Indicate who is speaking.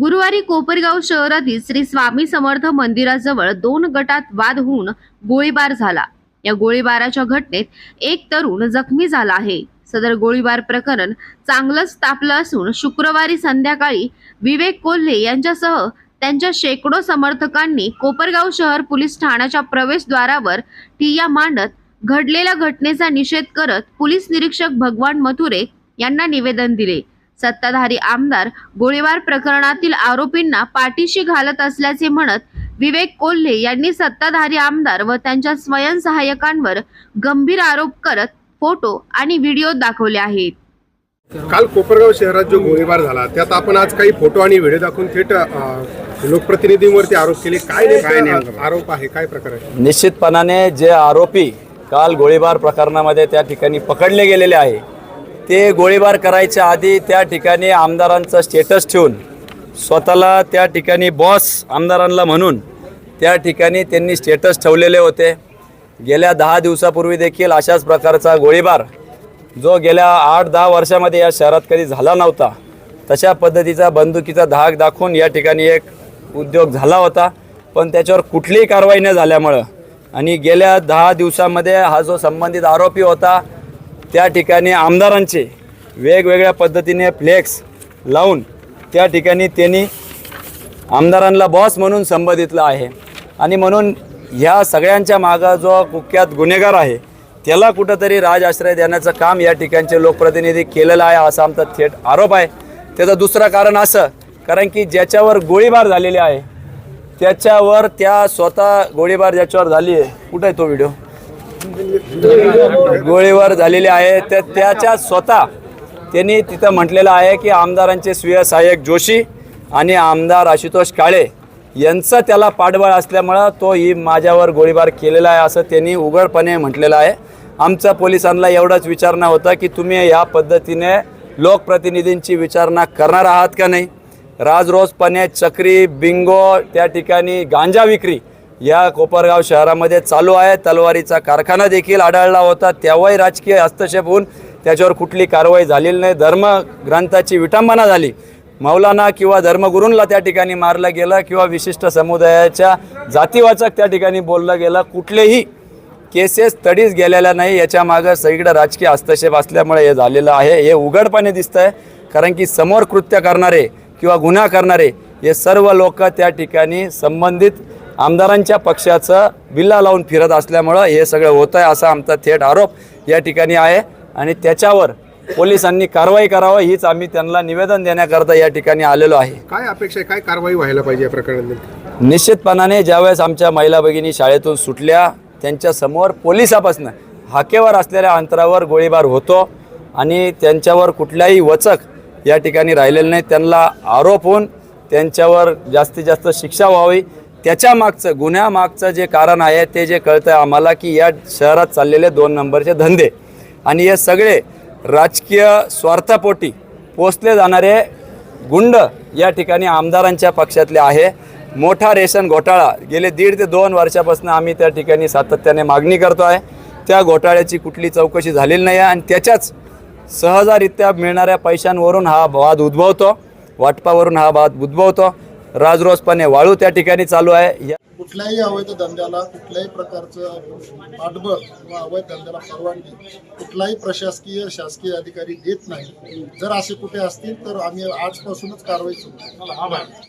Speaker 1: गुरुवारी कोपरगाव शहरातील श्री स्वामी समर्थ मंदिराजवळ दोन गटात वाद होऊन गोळीबार झाला. या गोळीबाराच्या घटनेत एक तरुण जखमी झाला आहे. सदर गोळीबार प्रकरण चांगलंच तापलं असून शुक्रवारी संध्याकाळी विवेक कोल्हे यांच्यासह त्यांच्या शेकडो समर्थकांनी कोपरगाव शहर पोलीस ठाण्याच्या प्रवेशद्वारावर ठिय्या मांडत घडलेल्या घटनेचा निषेध करत पोलीस निरीक्षक भगवान मथुरे यांना निवेदन दिले. सत्ताधारी आमदार गोळीबार प्रकरणातील आरोपींना पाठीशी घालत असल्याचे म्हणत विवेक कोल्हे यांनी सत्ताधारी आमदार व त्यांच्या स्वयंसहाय्यकांवर गंभीर आरोप करत फोटो आणि व्हिडिओ दाखवले आहेत.
Speaker 2: काल कोपरगाव शहरात जो गोळीबार झाला त्यात आपण आज काही फोटो आणि व्हिडिओ दाखवून थेट लोकप्रतिनिधींवरती आरोप केले. काय नेमका? आरोप आहे? काय प्रकार आहे?
Speaker 3: निश्चितपणाने जे आरोपी काल गोळीबार प्रकरणामध्ये त्या ठिकाणी पकडले गेलेले आहे ते गोळीबार करायच्या आधी त्या ठिकाणी आमदारांचा स्टेटस ठेवून स्वतःला त्या ठिकाणी बॉस आमदारांना म्हणून त्या ठिकाणी त्यांनी स्टेटस ठेवलेले होते. गेल्या दहा दिवसापूर्वी देखील अशाच प्रकारचा गोळीबार जो गेल्या आठ दहा वर्षामध्ये या शहरात कधी झाला नव्हता तशा पद्धतीचा बंदुकीचा धाक दाखवून या ठिकाणी एक उद्योग झाला होता. पण त्याच्यावर कुठलीही कारवाई न झाल्यामुळं आणि गेल्या दहा दिवसामध्ये हा जो संबंधित आरोपी होता त्या ठिकाणी आमदारांचे वेगवेगळ्या पद्धतीने फ्लेक्स लावून त्या ठिकाणी त्यांनी आमदारांना बॉस म्हणून संबोधितलं आहे. आणि म्हणून ह्या सगळ्यांच्या मागं जो कुख्यात गुन्हेगार आहे त्याला कुठंतरी राजआश्रय देण्याचं काम या ठिकाणचे लोकप्रतिनिधी केलेलं आहे असा आमचा थेट आरोप आहे. त्याचं दुसरं कारण असं कारण की ज्याच्यावर गोळीबार झालेली आहे त्याच्यावर त्या स्वतः गोळीबार ज्याच्यावर झाली आहे कुठं आहे तो व्हिडिओ? गोळीबार झालेली आहे. तर त्याच्या स्वतः त्यांनी तिथं म्हटलेलं आहे की आमदारांचे स्वीय सहाय्यक जोशी आणि आमदार आशुतोष काळे यांचं त्याला पाठबळ असल्यामुळं तो ही माझ्यावर गोळीबार केलेला आहे असं त्यांनी उघडपणे म्हटलेलं आहे. आमचं पोलिसांना एवढंच विचारणा होतं की तुम्ही या पद्धतीने लोकप्रतिनिधींची विचारणा करणार आहात का नाही? राजरोजपणे चक्री बिंगो त्या ठिकाणी गांजा विक्री या कोपरगाव शहरामध्ये चालू आहे. तलवारीचा कारखाना देखील आढळला होता. तेव्हाही राजकीय हस्तक्षेप होऊन त्याच्यावर कुठली कारवाई झालेली नाही. धर्मग्रंथाची विटंबना झाली. मौलाना किंवा धर्मगुरूंना त्या ठिकाणी मारलं गेलं किंवा विशिष्ट समुदायाच्या जातीवाचक त्या ठिकाणी बोललं गेलं. कुठलेही केसेस तडीच गेलेल्या नाही. याच्या मागं सगळीकडे राजकीय हस्तक्षेप असल्यामुळे हे झालेलं आहे. हे उघडपणे दिसतं आहे कारण की समोर कृत्य करणारे किंवा गुन्हा करणारे हे सर्व लोक त्या ठिकाणी संबंधित आमदारांच्या पक्षाचं बिल्ला लावून फिरत असल्यामुळं हे सगळं होतं आहे असा आमचा थेट आरोप या ठिकाणी आहे. आणि त्याच्यावर पोलिसांनी कारवाई करावं हीच आम्ही त्यांना निवेदन देण्याकरता या ठिकाणी आलेलो आहे.
Speaker 2: काय अपेक्षा आहे? काय कारवाई व्हायला पाहिजे या प्रकरणात
Speaker 3: निश्चितपणाने ज्यावेळेस आमच्या महिला भगिनी शाळेतून सुटल्या त्यांच्यासमोर पोलिसापासून हाकेवर असलेल्या अंतरावर गोळीबार होतो आणि त्यांच्यावर कुठल्याही वचक या ठिकाणी राहिलेलं नाही. त्यांना आरोप होऊन त्यांच्यावर जास्तीत जास्त शिक्षा व्हावी. त्याच्या मागचं गुन्ह्यामागचं जे कारण आहे ते जे कळतं आहे आम्हाला की या शहरात चाललेले दोन नंबरचे धंदे आणि हे सगळे राजकीय स्वार्थापोटी पोचले जाणारे गुंड या ठिकाणी आमदारांच्या पक्षातले आहे. मोठा रेशन घोटाळा. गेले दीड ते दोन वर्षापासून आम्ही त्या ठिकाणी सातत्याने मागणी करतो आहे. त्या घोटाळ्याची कुठली चौकशी झालेली नाही आहे आणि त्याच्याच सहजारित्या मिळणाऱ्या पैशांवरून हा वाद उद्भवतो. वाटपावरून हा वाद उद्भवतो. राजरोसपणे वाळू त्या ठिकाणी चालू आहे.
Speaker 4: कुठल्याही अवैध धंद्याला कुठल्याही प्रकारचं पाठबळ किंवा अवैध धंद्याला परवानगी कुठलाही प्रशासकीय शासकीय अधिकारी देत नाही. जर असे कुठे असतील तर आम्ही आजपासूनच कारवाई सुरू